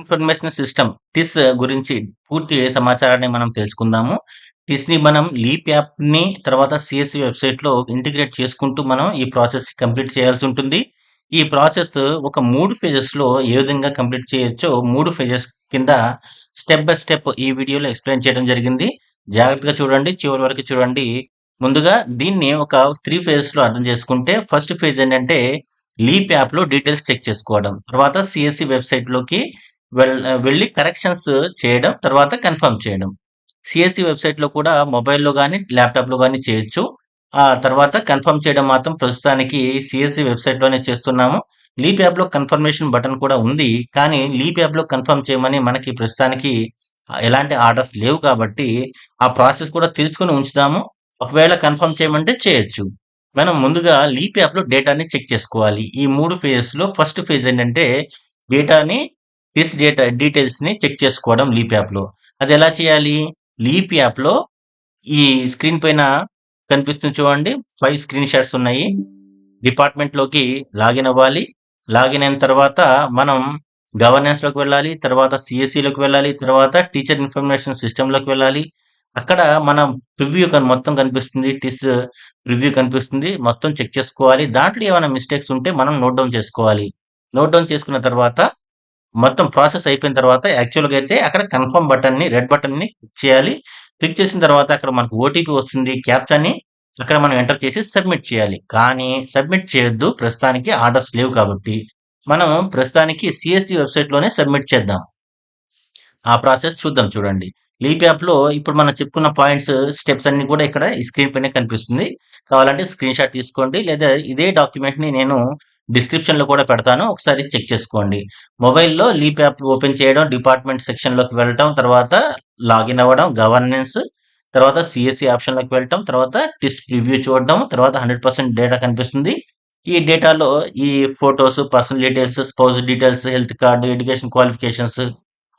Information system టిస్ గురించి పూర్తి సమాచారాన్ని మనం తెలుసుకుందాము. టిస్‌ని మనం లీప్ యాప్‌ని తర్వాత సీఎస్‌సి వెబ్‌సైట్‌లో ఇంటిగ్రేట్ చేసుకుంటూ మనం ఈ ప్రాసెస్ కంప్లీట్ చేయాల్సి ఉంటుంది. ఈ ప్రాసెస్ ఒక 3 ఫేజెస్‌లో ఏ విధంగా కంప్లీట్ చేయొచ్చో మూడు ఫేజెస్ కింద స్టెప్ బై స్టెప్ ఈ వీడియోలో ఎక్స్‌ప్లెయిన్ చేయడం జరిగింది. జాగ్రత్తగా చూడండి. చివరి వరకు చూడండి. ముందుగా దీన్ని ఒక 3 ఫేజెస్‌లో అర్థం చేసుకుంటే ఫస్ట్ ఫేజ్ ఏంటంటే లీప్ యాప్‌లో డీటెయిల్స్ చెక్ చేసుకోవడం. తర్వాత సీఎస్‌సి వెబ్‌సైట్‌లోకి వెళ్ళి కరెక్షన్స్ చేయడం. తర్వాత కన్ఫర్మ్ చేయడం. సిఎస్సి వెబ్‌సైట్‌లో కూడా మొబైల్‌లో కానీ ల్యాప్‌టాప్‌లో కానీ చేయొచ్చు. ఆ తర్వాత కన్ఫర్మ్ చేయడం మాత్రం ప్రస్తుతానికి సిఎస్సి వెబ్‌సైట్‌లోనే చేస్తున్నాము. లీప్ యాప్‌లో కన్ఫర్మేషన్ బటన్ కూడా ఉంది. కానీ లీప్ యాప్‌లో కన్ఫర్మ్ చేయమని మనకి ప్రస్తుతానికి ఎలాంటి ఆర్డర్స్ లేవు కాబట్టి ఆ ప్రాసెస్ కూడా తెలుసుకుని ఉంచుదాము. ఒకవేళ కన్ఫర్మ్ చేయమంటే చేయొచ్చు. మనం ముందుగా లీప్ యాప్‌లో డేటాని చెక్ చేసుకోవాలి. ఈ మూడు ఫేజెస్‌లో ఫస్ట్ ఫేజ్ ఏంటంటే డేటాని టిస్ డేటా డీటెయిల్స్‌ని చెక్ చేసుకోవడం లీప్ యాప్‌లో. అది ఎలా చేయాలి? లీప్ యాప్‌లో ఈ స్క్రీన్ పైన కనిపిస్తుంది చూడండి. ఫైవ్ స్క్రీన్ షాట్స్ ఉన్నాయి. డిపార్ట్‌మెంట్‌లోకి లాగిన్ అవ్వాలి. లాగిన్ అయిన తర్వాత మనం గవర్నెన్స్‌లోకి వెళ్ళాలి. తర్వాత సిఎస్సిలోకి వెళ్ళాలి. తర్వాత టీచర్ ఇన్ఫర్మేషన్ సిస్టంలోకి వెళ్ళాలి. అక్కడ మనం ప్రివ్యూ మొత్తం కనిపిస్తుంది. టిస్ ప్రివ్యూ కనిపిస్తుంది. మొత్తం చెక్ చేసుకోవాలి. దాంట్లో ఏమైనా మిస్టేక్స్ ఉంటే మనం నోట్ డౌన్ చేసుకోవాలి. నోట్ డౌన్ చేసుకున్న తర్వాత మొత్తం ప్రాసెస్ అయిపోయిన తర్వాత యాక్చువల్‌గా అయితే అక్కడ కన్ఫర్మ్ బటన్‌ని రెడ్ బటన్‌ని క్లిక్ చేయాలి. క్లిక్ చేసిన తర్వాత అక్కడ మనకు ఓటీపీ వస్తుంది. క్యాప్చాని అక్కడ మనం ఎంటర్ చేసి సబ్మిట్ చేయాలి. కానీ సబ్మిట్ చేయొద్దు. ప్రస్తుతానికి ఆర్డర్స్ లేవు కాబట్టి. మనం ప్రస్తుతానికి సిఎస్సి వెబ్‌సైట్‌లోనే సబ్మిట్ చేద్దాం. ఆ ప్రాసెస్ చూద్దాం చూడండి. లీప్ యాప్‌లో ఇప్పుడు మనం చెప్పుకున్న పాయింట్స్, స్టెప్స్ అన్నీ కూడా ఇక్కడ ఈ స్క్రీన్ పైన కనిపిస్తుంది. కావాలంటే స్క్రీన్ షాట్ తీసుకోండి. లేదా ఇదే డాక్యుమెంట్‌ని నేను డిస్క్రిప్షన్‌లో కూడా పెడతాను. ఒకసారి చెక్ చేసుకోండి. మొబైల్‌లో లీప్ యాప్ ఓపెన్ చేయడం, డిపార్ట్‌మెంట్ సెక్షన్‌లోకి వెళ్ళటం, తర్వాత లాగిన్ అవ్వడం, గవర్నెన్స్, తర్వాత సిఎస్సి ఆప్షన్‌లోకి వెళ్ళటం, తర్వాత టిస్ ప్రివ్యూ చూడడం, తర్వాత 100% డేటా కనిపిస్తుంది. ఈ డేటాలో ఈ photos personal details, spouse details, health card education qualifications,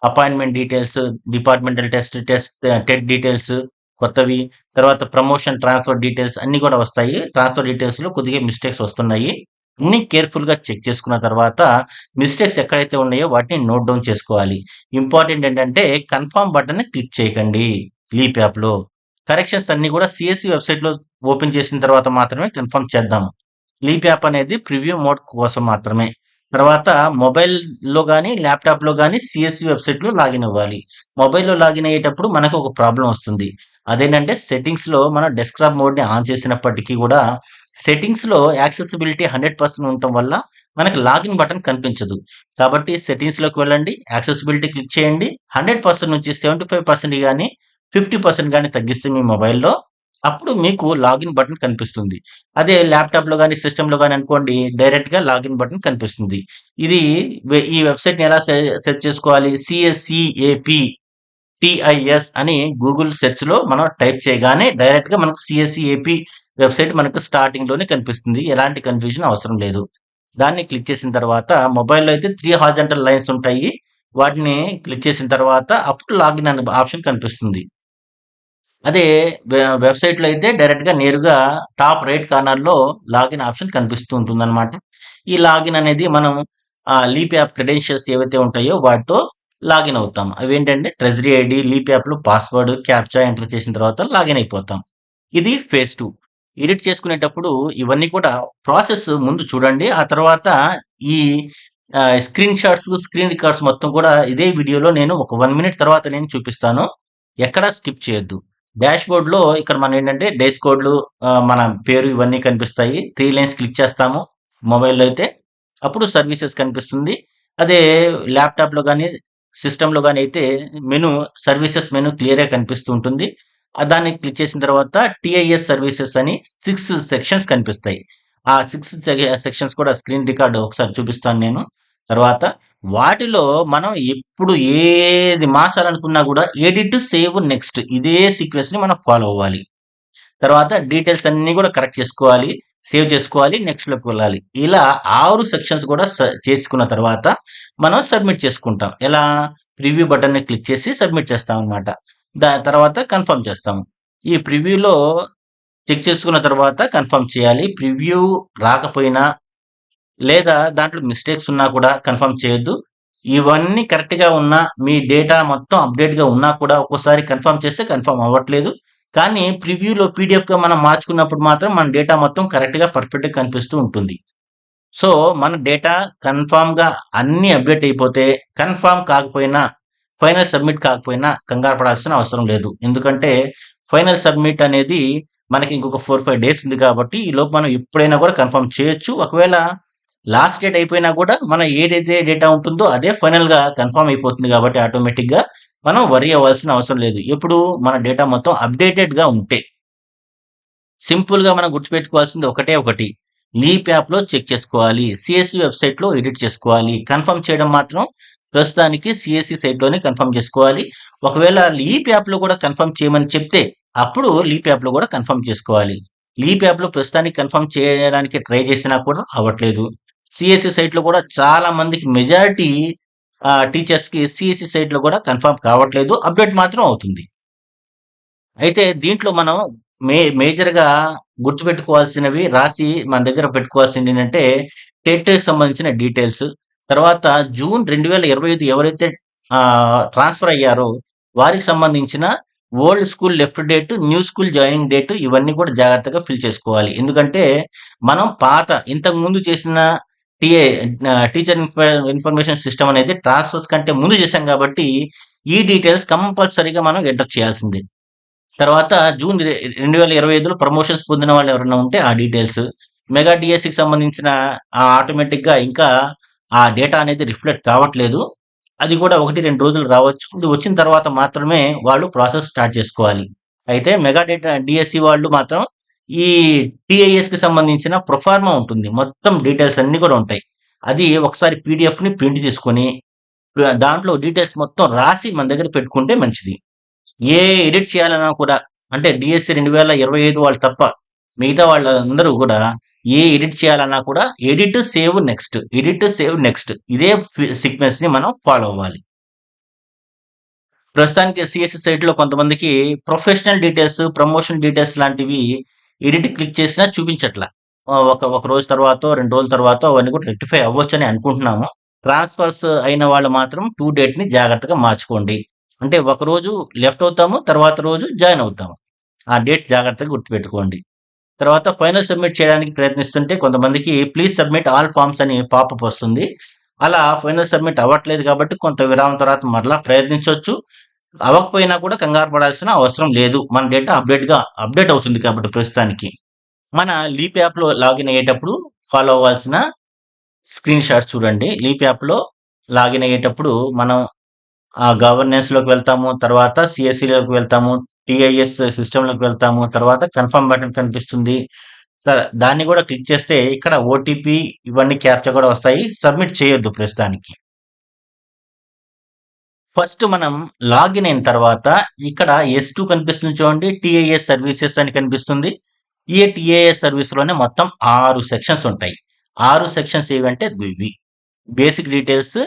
appointment details, departmental test test TET details కొత్తవి, తర్వాత ప్రమోషన్, ట్రాన్స్‌ఫర్ డీటెయిల్స్ అన్నీ కూడా వస్తాయి. ట్రాన్స్‌ఫర్ డీటెయిల్స్‌లో కొద్దిగా మిస్టేక్స్ వస్తున్నాయి. అన్ని కేర్‌ఫుల్‌గా చెక్ చేసుకున్న తర్వాత మిస్టేక్స్ ఎక్కడైతే ఉన్నాయో వాటిని నోట్ డౌన్ చేసుకోవాలి. ఇంపార్టెంట్ ఏంటంటే కన్ఫర్మ్ బటన్‌ని క్లిక్ చేయకండి లీప్ యాప్‌లో. కరెక్షన్స్ అన్నీ కూడా సీఎస్‌సి వెబ్‌సైట్‌లో ఓపెన్ చేసిన తర్వాత మాత్రమే కన్ఫర్మ్ చేద్దాం. లీప్ యాప్ అనేది ప్రివ్యూ మోడ్ కోసం మాత్రమే. తర్వాత మొబైల్‌లో కానీ ల్యాప్‌టాప్‌లో కానీ సిఎస్సి వెబ్‌సైట్‌లో లాగిన్ అవ్వాలి. మొబైల్‌లో లాగిన్ అయ్యేటప్పుడు మనకు ఒక ప్రాబ్లం వస్తుంది. అదేంటంటే సెట్టింగ్స్‌లో మనం డెస్క్‌టాప్ మోడ్‌ని ఆన్ చేసినప్పటికీ కూడా సెట్టింగ్స్‌లో యాక్సెసిబిలిటీ 100% ఉండటం వల్ల మనకు లాగిన్ బటన్ కనిపించదు. కాబట్టి సెట్టింగ్స్‌లోకి వెళ్ళండి. యాక్సెసిబిలిటీ క్లిక్ చేయండి. 100% నుంచి సెవెంటీ ఫైవ్ పర్సెంట్ కానీ ఫిఫ్టీ పర్సెంట్ కానీ తగ్గిస్తే మీ మొబైల్‌లో అప్పుడు మీకు లాగిన్ బటన్ కనిపిస్తుంది. అదే ల్యాప్‌టాప్‌లో కానీ సిస్టమ్‌లో కానీ అనుకోండి డైరెక్ట్‌గా లాగిన్ బటన్ కనిపిస్తుంది. ఇది ఈ వెబ్‌సైట్‌ని ఎలా సె సెర్చ్ చేసుకోవాలి? సిఎస్సిఏపి టిఐఎస్ అని గూగుల్ సెర్చ్‌లో మనం టైప్ చేయగానే డైరెక్ట్‌గా మనకు సిఎస్సిఏపి వెబ్‌సైట్ మనకు స్టార్టింగ్‌లోనే కనిపిస్తుంది. ఎలాంటి కన్‌ఫ్యూజన్ అవసరం లేదు. దాన్ని క్లిక్ చేసిన తర్వాత మొబైల్‌లో అయితే 3 హారిజాంటల్ లైన్స్ ఉంటాయి. వాటిని క్లిక్ చేసిన తర్వాత అప్పుడు లాగిన్ అనే ఆప్షన్ కనిపిస్తుంది. అదే వెబ్‌సైట్‌లో అయితే డైరెక్ట్‌గా నేరుగా టాప్ రైట్ కార్నర్‌లో లాగిన్ ఆప్షన్ కనిపిస్తూ ఉంటుందన్నమాట. ఈ లాగిన్ అనేది మనం లీప్ యాప్ క్రెడెన్షియల్స్ ఏవైతే ఉంటాయో వాటితో లాగిన్ అవుతాం. అవి ఏంటంటే ట్రెజరీ ఐడి లీప్ యాప్‌లో పాస్వర్డ్, క్యాప్చా ఎంటర్ చేసిన తర్వాత లాగిన్ అయిపోతాం. ఇది ఫేజ్ టూ ఎడిట్ చేసుకునేటప్పుడు ఇవన్నీ కూడా ప్రాసెస్ ముందు చూడండి. ఆ తర్వాత ఈ స్క్రీన్ షాట్స్, స్క్రీన్ రికార్డ్స్ మొత్తం కూడా ఇదే వీడియోలో నేను ఒక వన్ మినిట్ తర్వాత నేను చూపిస్తాను. ఎక్కడ స్కిప్ చేయొద్దు. డాష్‌బోర్డ్‌లో ఇక్కడ మనం ఏంటంటే డేస్ కోడ్‌లు మన పేరు ఇవన్నీ కనిపిస్తాయి. త్రీ లైన్స్ క్లిక్ చేస్తాము మొబైల్‌లో అయితే. అప్పుడు సర్వీసెస్ కనిపిస్తుంది. అదే ల్యాప్‌టాప్‌లో కానీ సిస్టంలో కానీ అయితే మెను సర్వీసెస్ మెను క్లియర్‌గా కనిపిస్తూ ఉంటుంది. దాన్ని క్లిక్ చేసిన తర్వాత టీఐఎస్ సర్వీసెస్ అని సిక్స్ సెక్షన్స్ కనిపిస్తాయి. ఆ సిక్స్ సెక్షన్స్ కూడా స్క్రీన్ రికార్డ్ ఒకసారి చూపిస్తాను నేను. తర్వాత వాటిలో మనం ఎప్పుడు ఏది మార్చాలనుకున్నా కూడా ఎడిట్, సేవ్, నెక్స్ట్ ఇదే సీక్వెన్స్‌ని మనం ఫాలో అవ్వాలి. తర్వాత డీటెయిల్స్ అన్నీ కూడా కరెక్ట్ చేసుకోవాలి. సేవ్ చేసుకోవాలి. నెక్స్ట్‌లోకి వెళ్ళాలి. ఇలా ఆరు సెక్షన్స్ కూడా స చేసుకున్న తర్వాత మనం సబ్మిట్ చేసుకుంటాం. ఎలా? ప్రివ్యూ బటన్‌ని క్లిక్ చేసి సబ్మిట్ చేస్తాం అనమాట దాని తర్వాత కన్ఫర్మ్ చేస్తాము. ఈ ప్రివ్యూలో చెక్ చేసుకున్న తర్వాత కన్ఫర్మ్ చేయాలి. ప్రివ్యూ రాకపోయినా లేదా దాంట్లో మిస్టేక్స్ ఉన్నా కూడా కన్ఫర్మ్ చేయొద్దు. ఇవన్నీ కరెక్ట్‌గా ఉన్నా, మీ డేటా మొత్తం అప్‌డేట్‌గా ఉన్నా కూడా ఒక్కోసారి కన్ఫర్మ్ చేస్తే కన్ఫర్మ్ అవ్వట్లేదు. కానీ ప్రివ్యూలో పీడీఎఫ్‌గా మనం మార్చుకున్నప్పుడు మాత్రం మన డేటా మొత్తం కరెక్ట్‌గా, పర్ఫెక్ట్‌గా కనిపిస్తూ ఉంటుంది. సో, మన డేటా కన్ఫర్మ్‌గా అన్నీ అప్‌డేట్ అయిపోతే కన్ఫామ్ కాకపోయినా, ఫైనల్ సబ్మిట్ కాకపోయినా కంగారు పడాల్సిన అవసరం లేదు. ఎందుకంటే ఫైనల్ సబ్మిట్ అనేది మనకి ఇంకొక 4, 5 డేస్ ఉంది కాబట్టి ఈ లోపు మనం ఎప్పుడైనా కూడా కన్ఫర్మ్ చేయొచ్చు. ఒకవేళ లాస్ట్ డేట్ అయిపోయినా కూడా మనం ఏదైతే డేటా ఉంటుందో అదే ఫైనల్‌గా కన్ఫర్మ్ అయిపోతుంది కాబట్టి ఆటోమేటిక్‌గా మనం వరి అవ్వాల్సిన అవసరం లేదు. ఎప్పుడు మన డేటా మొత్తం అప్‌డేటెడ్‌గా ఉంటే. సింపుల్‌గా మనం గుర్తుపెట్టుకోవాల్సింది ఒకటే ఒకటి. లీప్ యాప్‌లో చెక్ చేసుకోవాలి. సిఎస్సి వెబ్‌సైట్‌లో ఎడిట్ చేసుకోవాలి. కన్ఫర్మ్ చేయడం మాత్రం ప్రస్తుతానికి సిఎస్సి సైట్‌లోనే కన్ఫర్మ్ చేసుకోవాలి. ఒకవేళ లీప్ యాప్‌లో కూడా కన్ఫర్మ్ చేయమని చెప్తే అప్పుడు లీప్ యాప్‌లో కూడా కన్ఫర్మ్ చేసుకోవాలి. లీప్ యాప్‌లో ప్రస్తుతానికి కన్ఫర్మ్ చేయడానికి ట్రై చేసినా కూడా అవ్వట్లేదు. సిఎస్సి సైట్‌లో కూడా చాలా మందికి మెజారిటీ టీచర్స్‌కి సిఎస్సి సైట్‌లో కూడా కన్ఫర్మ్ కావట్లేదు. అప్‌డేట్ మాత్రం అవుతుంది. అయితే దీంట్లో మనం మే మేజర్‌గా గుర్తుపెట్టుకోవాల్సినవి రాసి మన దగ్గర పెట్టుకోవాల్సింది ఏంటంటే టెట్‌కి సంబంధించిన డీటెయిల్స్. తర్వాత జూన్ 2025 ఎవరైతే ట్రాన్స్‌ఫర్ అయ్యారో వారికి సంబంధించిన old school left date, new school joining date ఇవన్నీ కూడా జాగ్రత్తగా ఫిల్ చేసుకోవాలి. ఎందుకంటే మనం పాత ఇంతకు ముందు చేసిన టీఏ టీచర్ ఇన్ఫర్మేషన్ సిస్టమ్ అనేది ట్రాన్స్‌ఫర్స్ కంటే ముందు చేశాం కాబట్టి ఈ డీటెయిల్స్ కంపల్సరీగా మనం ఎంటర్ చేయాల్సిందే. తర్వాత జూన్ రెండు వేల ఇరవై ఐదులో ప్రమోషన్స్ పొందిన వాళ్ళు ఎవరైనా ఉంటే ఆ డీటెయిల్స్. మెగా డిఎస్సికి సంబంధించిన ఆటోమేటిక్‌గా ఇంకా ఆ డేటా అనేది రిఫ్లెక్ట్ కావట్లేదు. అది కూడా 1, 2 రోజులు రావచ్చు. ఇది వచ్చిన తర్వాత మాత్రమే వాళ్ళు ప్రాసెస్ స్టార్ట్ చేసుకోవాలి. అయితే మెగా డేటా డిఎస్సి వాళ్ళు మాత్రం ఈ టీఐఎస్‌కి సంబంధించిన ప్రొఫార్మా ఉంటుంది. మొత్తం డీటెయిల్స్ అన్నీ కూడా ఉంటాయి. అది ఒకసారి పీడీఎఫ్‌ని ప్రింట్ తీసుకొని దాంట్లో డీటెయిల్స్ మొత్తం రాసి మన దగ్గర పెట్టుకుంటే మంచిది. ఏ ఎడిట్ చేయాలన్నా కూడా అంటే డిఎస్సి రెండు వేల ఇరవై ఐదు వాళ్ళు తప్ప మిగతా వాళ్ళందరూ కూడా ఏ ఎడిట్ చేయాలన్నా కూడా edit, save, next. Edit, save, next. ఇదే ఫి సీక్వెన్స్‌ని మనం ఫాలో అవ్వాలి. ప్రస్తుతానికి సిఎస్ఎస్ సైట్‌లో కొంతమందికి ప్రొఫెషనల్ డీటెయిల్స్, ప్రమోషన్ డీటెయిల్స్ లాంటివి ఎడిట్ క్లిక్ చేసినా చూపించట్ల. ఒక ఒక రోజు తర్వాత రెండు రోజుల తర్వాత అవన్నీ కూడా రెక్టిఫై అవ్వచ్చు అని అనుకుంటున్నాము. ట్రాన్స్‌ఫర్స్ అయిన వాళ్ళు మాత్రం టూ డేట్‌ని జాగ్రత్తగా మార్చుకోండి. అంటే ఒక రోజు లెఫ్ట్ అవుతాము. తర్వాత రోజు జాయిన్ అవుతాము. ఆ డేట్స్ జాగ్రత్తగా గుర్తుపెట్టుకోండి. తర్వాత ఫైనల్ సబ్మిట్ చేయడానికి ప్రయత్నిస్తుంటే కొంతమందికి ప్లీజ్ సబ్మిట్ ఆల్ ఫార్మ్స్ అని పాపప్ వస్తుంది. అలా ఫైనల్ సబ్మిట్ అవ్వట్లేదు కాబట్టి కొంత విరామం తర్వాత మరలా ప్రయత్నించవచ్చు అవ్వకపోయినా కూడా కంగారు పడాల్సిన అవసరం లేదు. మన డేటా అప్‌డేట్‌గా అప్‌డేట్ అవుతుంది కాబట్టి ప్రస్తుతానికి. మన లీప్ యాప్‌లో లాగిన్ అయ్యేటప్పుడు ఫాలో అవ్వాల్సిన స్క్రీన్ షాట్స్ చూడండి. లీప్ యాప్‌లో లాగిన్ అయ్యేటప్పుడు మనం ఆ గవర్నెన్స్‌లోకి వెళ్తాము. తర్వాత సిఎస్సిలోకి వెళ్తాము. టిఐఎస్ సిస్టమ్లోకి వెళ్తాము. తర్వాత కన్ఫర్మ్ బటన్ కనిపిస్తుంది. త దాన్ని కూడా క్లిక్ చేస్తే ఇక్కడ ఓటీపీ ఇవన్నీ క్యాప్చర్ కూడా వస్తాయి. సబ్మిట్ చేయొద్దు ప్రస్తుతానికి. ఫస్ట్ మనం లాగిన్ అయిన తర్వాత ఇక్కడ ఎస్ టూ కనిపిస్తుంది చూడండి. టిఐఎస్ సర్వీసెస్ అని కనిపిస్తుంది. ఈ టిఐఎస్ సర్వీస్‌లోనే మొత్తం ఆరు సెక్షన్స్ ఉంటాయి. ఆరు సెక్షన్స్ ఏవంటే ఇవి. Basic details,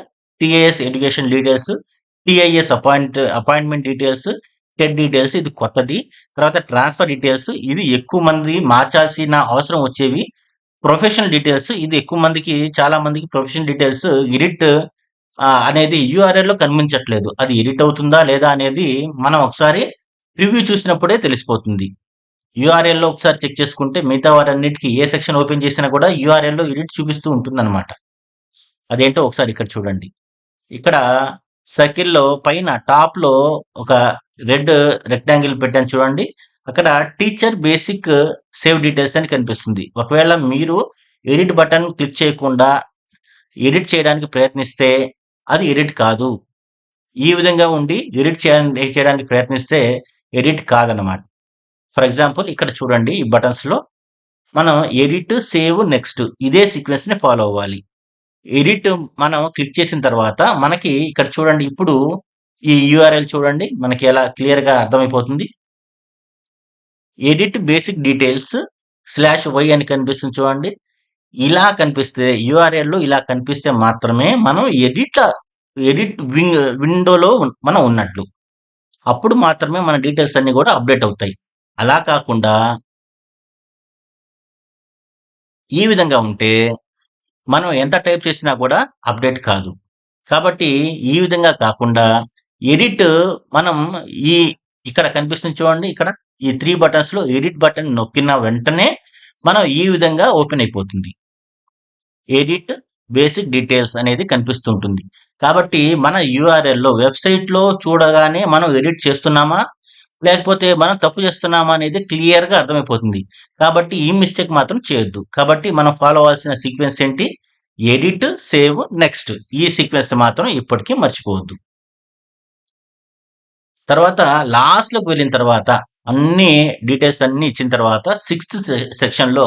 TIS education details, TIS appoint appointment details, TET details ఇది కొత్తది. తర్వాత ట్రాన్స్‌ఫర్ డీటెయిల్స్ ఇది ఎక్కువ మంది మార్చాల్సిన అవసరం వచ్చేవి. ప్రొఫెషనల్ డీటెయిల్స్ ఇది ఎక్కువ మందికి చాలా మందికి ప్రొఫెషనల్ డీటెయిల్స్ ఎడిట్ అనేది యూఆర్ఎల్‌లో కనిపించట్లేదు. అది ఎడిట్ అవుతుందా లేదా అనేది మనం ఒకసారి రివ్యూ చూసినప్పుడే తెలిసిపోతుంది. యూఆర్ఎల్‌లో ఒకసారి చెక్ చేసుకుంటే మిగతా వారన్నిటికీ ఏ సెక్షన్ ఓపెన్ చేసినా కూడా యూఆర్ఎల్‌లో ఎడిట్ చూపిస్తూ ఉంటుందన్నమాట. అదేంటో ఒకసారి ఇక్కడ చూడండి. ఇక్కడ సర్కిల్‌లో పైన టాప్‌లో ఒక రెడ్ రెక్టాంగిల్ పెట్టాను చూడండి. అక్కడ టీచర్ బేసిక్ సేవ్ డీటెయిల్స్ అని కనిపిస్తుంది. ఒకవేళ మీరు ఎడిట్ బటన్ క్లిక్ చేయకుండా ఎడిట్ చేయడానికి ప్రయత్నిస్తే అది ఎడిట్ కాదు. ఈ విధంగా ఉండి ఎడిట్ చేయాలని చేయడానికి ప్రయత్నిస్తే ఎడిట్ కాదనమాట ఫర్ ఎగ్జాంపుల్ ఇక్కడ చూడండి ఈ బటన్స్‌లో మనం ఎడిట్, సేవ్, నెక్స్ట్ ఇదే సీక్వెన్స్‌ని ఫాలో అవ్వాలి. ఎడిట్ మనం క్లిక్ చేసిన తర్వాత మనకి ఇక్కడ చూడండి ఇప్పుడు ఈ యూఆర్ఎల్ చూడండి. మనకి ఎలా క్లియర్‌గా అర్థమైపోతుంది. Edit basic details slash Y అని కనిపిస్తుంది చూడండి. ఇలా కనిపిస్తే యూఆర్ఎల్‌లో ఇలా కనిపిస్తే మాత్రమే మనం ఎడిట్ ఎడిట్ వింగ్ విండోలో మనం ఉన్నట్లు. అప్పుడు మాత్రమే మన డీటెయిల్స్ అన్నీ కూడా అప్‌డేట్ అవుతాయి. అలా కాకుండా ఈ విధంగా ఉంటే మనం ఎంత టైప్ చేసినా కూడా అప్‌డేట్ కాదు. కాబట్టి ఈ విధంగా కాకుండా ఎడిట్ మనం ఈ ఇక్కడ కనిపిస్తుంది చూడండి ఇక్కడ ఈ త్రీ బటన్స్‌లో ఎడిట్ బటన్ నొక్కిన వెంటనే మనం ఈ విధంగా ఓపెన్ అయిపోతుంది. ఎడిట్ బేసిక్ డీటెయిల్స్ అనేది కనిపిస్తూ ఉంటుంది. కాబట్టి మన యూఆర్ఎల్‌లో వెబ్‌సైట్‌లో చూడగానే మనం ఎడిట్ చేస్తున్నామా? లేకపోతే మనం తప్పు చేస్తున్నామా? అనేది క్లియర్‌గా అర్థమైపోతుంది. కాబట్టి ఈ మిస్టేక్ మాత్రం చేయొద్దు. కాబట్టి మనం ఫాలో అవ్వాల్సిన సీక్వెన్స్ ఏంటి? ఎడిట్, సేవ్, నెక్స్ట్ ఈ సీక్వెన్స్ మాత్రం ఇప్పటికీ మర్చిపోవద్దు. తర్వాత లాస్ట్‌లోకి వెళ్ళిన తర్వాత అన్ని డీటెయిల్స్ అన్ని ఇచ్చిన తర్వాత సిక్స్త్ సెక్షన్‌లో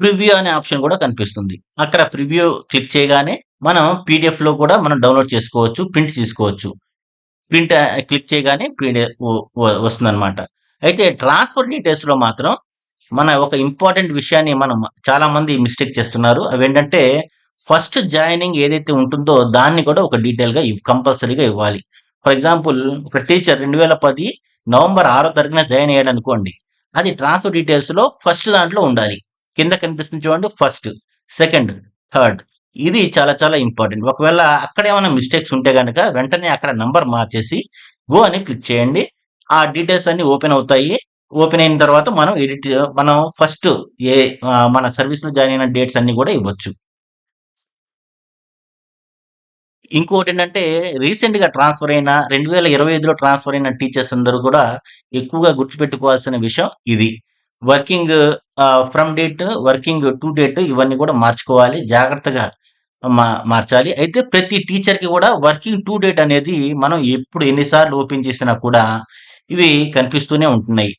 ప్రివ్యూ అనే ఆప్షన్ కూడా కనిపిస్తుంది. అక్కడ ప్రివ్యూ క్లిక్ చేయగానే మనం పీడీఎఫ్‌లో కూడా మనం డౌన్‌లోడ్ చేసుకోవచ్చు. ప్రింట్ తీసుకోవచ్చు. ప్రింట్ క్లిక్ చేయగానే పీడిఎఫ్ వస్తుందన్నమాట అయితే ట్రాన్స్‌ఫర్ డీటెయిల్స్‌లో మాత్రం మన ఒక ఇంపార్టెంట్ విషయాన్ని మనం చాలామంది మిస్టేక్ చేస్తున్నారు. అవేంటంటే ఫస్ట్ జాయినింగ్ ఏదైతే ఉంటుందో దాన్ని కూడా ఒక డీటెయిల్‌గా కంపల్సరీగా ఇవ్వాలి. ఫర్ ఎగ్జాంపుల్ ఒక టీచర్ 2010 నవంబర్ ఆరో తారీఖున జాయిన్ అయ్యాడు అనుకోండి అది ట్రాన్స్‌ఫర్ డీటెయిల్స్‌లో ఫస్ట్ దాంట్లో ఉండాలి. కింద కనిపిస్తుంది చూడండి ఫస్ట్, సెకండ్, థర్డ్ ఇది చాలా చాలా ఇంపార్టెంట్. ఒకవేళ అక్కడ ఏమైనా మిస్టేక్స్ ఉంటే కనుక వెంటనే అక్కడ నంబర్ మార్చేసి గో అని క్లిక్ చేయండి. ఆ డీటెయిల్స్ అన్ని ఓపెన్ అవుతాయి. ఓపెన్ అయిన తర్వాత మనం ఎడిట్ మనం ఫస్ట్ ఏ మన సర్వీస్‌లో జాయిన్ అయిన డేట్స్ అన్ని కూడా ఇవ్వచ్చు. ఇంకోటి ఏంటంటే రీసెంట్‌గా ట్రాన్స్‌ఫర్ అయిన 2025లో ట్రాన్స్‌ఫర్ అయిన టీచర్స్ అందరూ కూడా ఎక్కువగా గుర్తుపెట్టుకోవాల్సిన విషయం ఇది. Working from date, working to date ఇవన్నీ కూడా మార్చుకోవాలి. జాగ్రత్తగా మా మార్చాలి. అయితే ప్రతి టీచర్‌కి కూడా వర్కింగ్ టు డేట్ అనేది మనం ఎప్పుడు ఎన్నిసార్లు ఓపెన్ చేసినా కూడా ఇవి కనిపిస్తూనే ఉంటున్నాయి.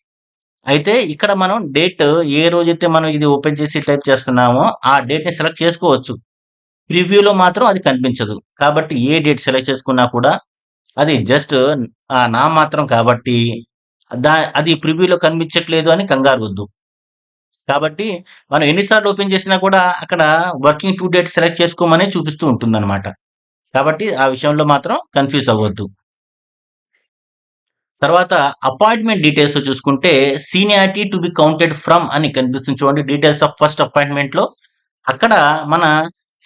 అయితే ఇక్కడ మనం డేట్ ఏ రోజైతే మనం ఇది ఓపెన్ చేసి టైప్ చేస్తున్నామో ఆ డేట్‌ని సెలెక్ట్ చేసుకోవచ్చు. ప్రివ్యూలో మాత్రం అది కనిపించదు. కాబట్టి ఏ డేట్ సెలెక్ట్ చేసుకున్నా కూడా అది జస్ట్ నా మాత్రం కాబట్టి దా అది ప్రివ్యూలో కనిపించట్లేదు అని కంగారు వద్దు. కాబట్టి మనం ఎన్నిసార్లు ఓపెన్ చేసినా కూడా అక్కడ వర్కింగ్ టు డేట్ సెలెక్ట్ చేసుకోమనే చూపిస్తూ ఉంటుందన్నమాట కాబట్టి ఆ విషయంలో మాత్రం కన్‌ఫ్యూజ్ అవ్వద్దు తర్వాత అపాయింట్‌మెంట్ డీటెయిల్స్ చూసుకుంటే seniority to be counted from అని కనిపిస్తుంది చూడండి. డీటెయిల్స్ ఆఫ్ ఫస్ట్ అపాయింట్‌మెంట్‌లో అక్కడ మన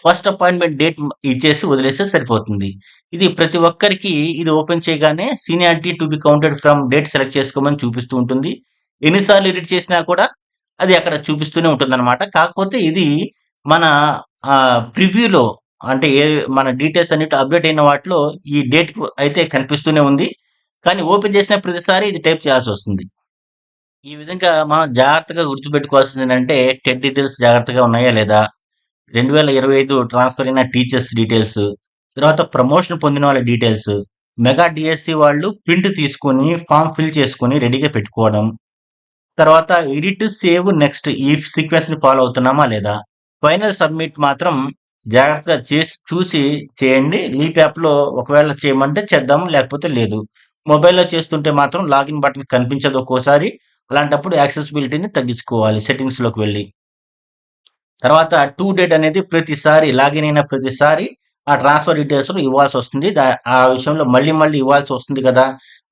ఫస్ట్ అపాయింట్‌మెంట్ డేట్ ఇచ్చేసి వదిలేస్తే సరిపోతుంది. ఇది ప్రతి ఒక్కరికి ఇది ఓపెన్ చేయగానే seniority to be counted from date select చేసుకోమని చూపిస్తూ ఉంటుంది. ఎన్నిసార్లు ఎడిట్ చేసినా కూడా అది అక్కడ చూపిస్తూనే ఉంటుందనమాట. కాకపోతే ఇది మన ప్రివ్యూలో అంటే ఏ మన డీటెయిల్స్ అన్నిటి అప్‌డేట్ అయిన వాటిలో ఈ డేట్ అయితే కనిపిస్తూనే ఉంది. కానీ ఓపెన్ చేసిన ప్రతిసారి ఇది టైప్ చేయాల్సి వస్తుంది ఈ విధంగా మనం జాగ్రత్తగా గుర్తుపెట్టుకోవాల్సిందేంటంటే టెట్ డీటెయిల్స్ జాగ్రత్తగా ఉన్నాయా లేదా? 2025 ట్రాన్స్‌ఫర్ అయిన టీచర్స్ డీటెయిల్స్, తర్వాత ప్రమోషన్ పొందిన వాళ్ళ డీటెయిల్స్, మెగా డీఎస్సీ వాళ్ళు ప్రింట్ తీసుకొని ఫామ్ ఫిల్ చేసుకొని రెడీగా పెట్టుకోవడం. తర్వాత ఎడిట్, సేవ్, నెక్స్ట్ ఈ సీక్వెన్స్‌ని ఫాలో అవుతున్నామా లేదా? ఫైనల్ సబ్మిట్ మాత్రం జాగ్రత్తగా చేసి చూసి చేయండి. లీప్ యాప్‌లో ఒకవేళ చేయమంటే చేద్దాం లేకపోతే లేదు. మొబైల్‌లో చేస్తుంటే మాత్రం లాగిన్ బటన్ కనిపించదు ఒక్కోసారి. అలాంటప్పుడు యాక్సెసిబిలిటీని తగ్గించుకోవాలి సెట్టింగ్స్‌లోకి వెళ్ళి తర్వాత టూ డేట్ అనేది ప్రతిసారి లాగిన్ అయిన ప్రతిసారి ఆ ట్రాన్స్‌ఫర్ డీటెయిల్స్ ఇవ్వాల్సొస్తుంది. దా ఆ విషయంలో మళ్ళీ మళ్ళీ ఇవ్వాల్సి వస్తుంది కదా!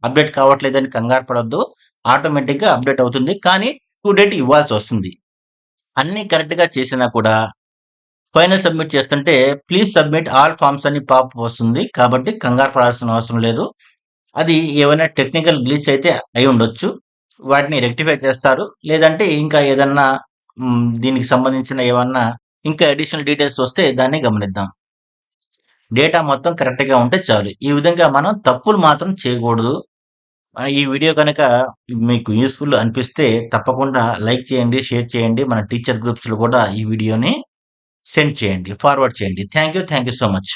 అప్‌డేట్ కావట్లేదని కంగారు పడద్దు ఆటోమేటిక్‌గా అప్‌డేట్ అవుతుంది. కానీ టూ డేట్ ఇవ్వాల్సి వస్తుంది అన్నీ కరెక్ట్‌గా చేసినా కూడా ఫైనల్ సబ్మిట్ చేస్తుంటే ప్లీజ్ సబ్మిట్ ఆల్ ఫార్మ్స్ అని పాప్ వస్తుంది. కాబట్టి కంగారు పడాల్సిన అవసరం లేదు. అది ఏమైనా టెక్నికల్ గ్లిచ్ అయితే అయి ఉండొచ్చు వాటిని రెక్టిఫై చేస్తారు. లేదంటే ఇంకా ఏదన్నా దీనికి సంబంధించిన ఏమన్నా ఇంకా అడిషనల్ డీటెయిల్స్ వస్తే దాన్ని గమనిద్దాం. డేటా మొత్తం కరెక్ట్‌గా ఉంటే చాలు. ఈ విధంగా మనం తప్పులు మాత్రం చేయకూడదు. ఈ వీడియో కనుక మీకు యూస్ఫుల్ అనిపిస్తే తప్పకుండా లైక్ చేయండి, షేర్ చేయండి. మన టీచర్ గ్రూప్స్‌లో కూడా ఈ వీడియోని సెండ్ చేయండి. ఫార్వర్డ్ చేయండి. Thank you. Thank you so much.